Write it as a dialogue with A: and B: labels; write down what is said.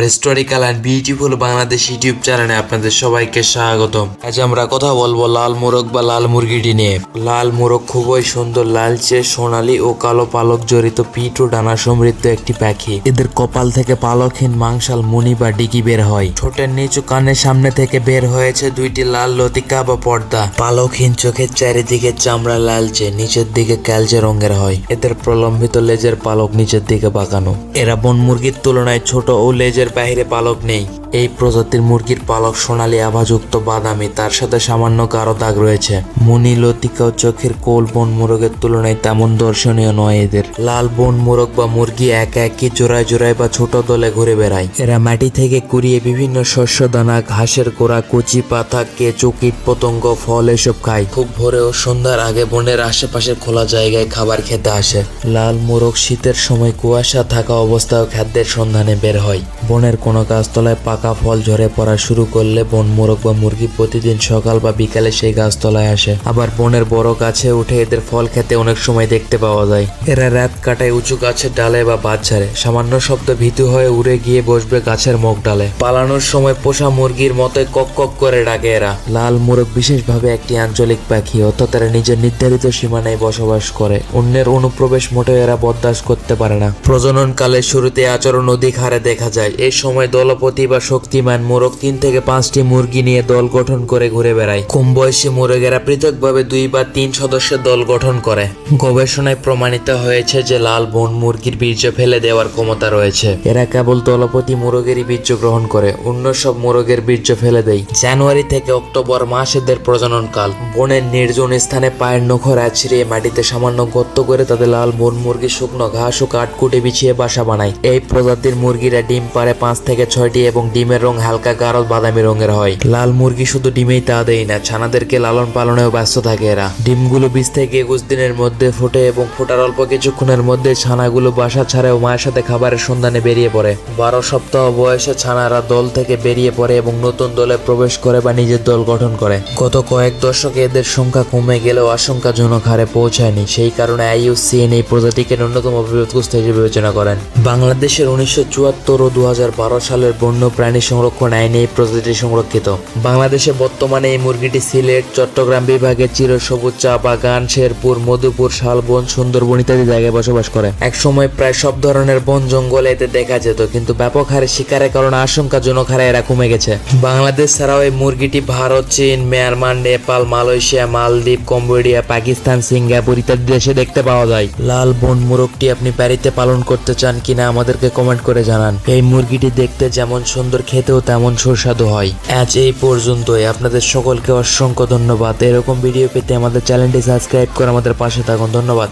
A: Our historical and beautiful Bangladesh YouTube চ্যানেলে আপনাদের সবাইকে স্বাগতম। আজ আমরা কথা বলব লাল মোরগ বা লাল মুরগিটি নিয়ে। লাল মোরগ খুবই সুন্দর, লালচে, সোনালী ও কালো পালক জড়িত পিঠ ও ডানা সমৃদ্ধ একটি পাখি। এদের কপাল থেকে পালকহীন মাংসাল মুনি বা ডিগি বের হয়। ঠোঁটের নিচু কানের সামনে থেকে বের হয়েছে দুইটি লাল লতিকা বা পর্দা। পালকহীন চোখের চারিদিকে চামড়া লালচে, নিচের দিকে ক্যালচে রঙের হয়। এদের প্রলম্বিত লেজের পালক নিচের দিকে বাঁকানো। এরা বন মুরগির তুলনায় ছোট ও লেজের বাহিরে পালক নেই। এই প্রজাতির মুরগির পালক সোনালী, আভাযুক্ত, বাদামি, তার সাথে সামান্য কারও দাগ রয়েছে। মুনি লতিকা ও চোখের কোল বন মোরগের তুলনায় তেমন দর্শনীয় নয় এদের। লাল বন মোরগ বা মুরগি একা একই জোড়ায় জোড়ায় বা ছোট দলে ঘুরে বেড়ায়। এরা মাটি থেকে কুড়িয়ে বিভিন্ন শস্য, দানা, ঘাসের গোড়া, কচি, পাতা, কেঁচো, কীট পতঙ্গ, ফল এসব খায়। খুব ভোরে ও সন্ধ্যার আগে বনের আশেপাশের খোলা জায়গায় খাবার খেতে আসে। লাল মোরগ শীতের সময় কুয়াশা থাকা অবস্থায় খাদ্যের সন্ধানে বের হয়। বনের কোনো গাছতলায় পাকা ফল ঝরে পড়া শুরু করলে বন মোরগ বা মুরগি প্রতিদিন সকাল বা বিকালে সেই গাছতলায় আসে। আবার বনের বড় গাছে উঠে এদের ফল খেতে অনেক সময় দেখতে পাওয়া যায়। এরা রাত কাটায় উঁচু গাছের ডালে বা ছাড়ে সামান্য শব্দ ভীতু হয়ে উড়ে গিয়ে বসবে গাছের মুখ ডালে। পালানোর সময় পোষা মুরগির মতোই কক কক করে ডাকে এরা। লাল মোরগ বিশেষভাবে একটি আঞ্চলিক পাখি, অর্থাৎ এরা নিজের নির্ধারিত সীমানায় বসবাস করে। অন্যের অনুপ্রবেশ মোটেও এরা বরদাস্ত করতে পারে না। প্রজনন প্রজননকালের শুরুতে আচরণ অধিক হারে দেখা যায়। এই সময় দলপতি বা শক্তিমান মোরগ তিন থেকে পাঁচটি মুরগি নিয়ে দল গঠন করে ঘুরে বেড়ায়। কম বয়সী মোরগেরা পৃথকভাবে দুই বা তিন সদস্যের দল গঠন করে। গবেষণায় প্রমাণিত হয়েছে যে লাল বন মুরগির বীর্য ফেলে দেওয়ার ক্ষমতা রয়েছে। এরা কেবল দলপতি মোরগেরই বীর্য গ্রহণ করে, অন্য সব মোরগের বীর্য ফেলে দেয়। জানুয়ারি থেকে অক্টোবর মাস এদের প্রজনন কাল। বনের নির্জন স্থানে পায়ের নখর আছড়িয়ে মাটিতে সামান্য গর্ত করে তাদের লাল বন মুরগি শুকনো ঘাস ও কাঠকুটে বিছিয়ে বাসা বানায়। এই প্রজাতির মুরগিরা ডিম পারে পাঁচ থেকে ছয়টি এবং ডিমের রং হালকা গাঢ় বাদামি রঙের হয়। লাল মুরগি শুধু ডিমেই তা দেয় না, ছানাদেরকে লালন পালনেও ব্যস্ত থাকে এরা। ডিমগুলো বিশ থেকে একুশ দিনের মধ্যে ফোটে এবং ফোটার অল্প কিছুক্ষণের মধ্যে ছানাগুলো বাসা ছাড়ে ও মায়ের সাথে খাবারের সন্ধানে বেরিয়ে পড়ে। বারো সপ্তাহ বয়সে ছানারা দল থেকে বেরিয়ে পড়ে এবং নতুন দলে প্রবেশ করে বা নিজের দল গঠন করে। গত কয়েক দশকে এদের সংখ্যা কমে গেলেও আশঙ্কাজনক হারে পৌঁছায়নি। সেই কারণে আইইউসিএন এই প্রজাতিকে ন্যূনতম বিপদগ্রস্ত হিসেবে বিবেচনা করেন। বাংলাদেশের উনিশশো চুয়াত্তর ও দু হাজার বারো সালের বন্য প্রাণী সংরক্ষণ আইনে প্রজাতিটি সংরক্ষিত। বাংলাদেশে বর্তমানে এই মুরগিটি সিলেট, চট্টগ্রাম বিভাগের চিরসবুজ চা বাগান, শেরপুর, মধুপুর, শালবন, সুন্দরবন ইত্যাদি জায়গায় বসবাস করে। একসময় প্রায় সব ধরনের বন জঙ্গলে এতে দেখা যেত, কিন্তু ব্যাপক হারে শিকারের কারণে আশঙ্কাজনক হারে এরা কমে গেছে। বাংলাদেশ ছাড়াও এই মুরগিটি ভারত, চীন, মিয়ানমার, নেপাল, মালয়েশিয়া, মালদ্বীপ, কম্বোডিয়া, পাকিস্তান, সিঙ্গাপুর ইত্যাদি দেশে দেখতে পাওয়া যায়। লাল বন মোরগটি আপনি বাড়িতে পালন করতে চান কিনা আমাদেরকে কমেন্ট করে জানান। এই মুরগিটি দেখতে যেমন সুন্দর খেতেও তেমন সুস্বাদু হয়। আজ এই পর্যন্তই। আপনাদের সকলকে অসংখ্য ধন্যবাদ। এরকম ভিডিও পেতে আমাদের চ্যানেলটি সাবস্ক্রাইব করে আমাদের পাশে থাকুন। ধন্যবাদ।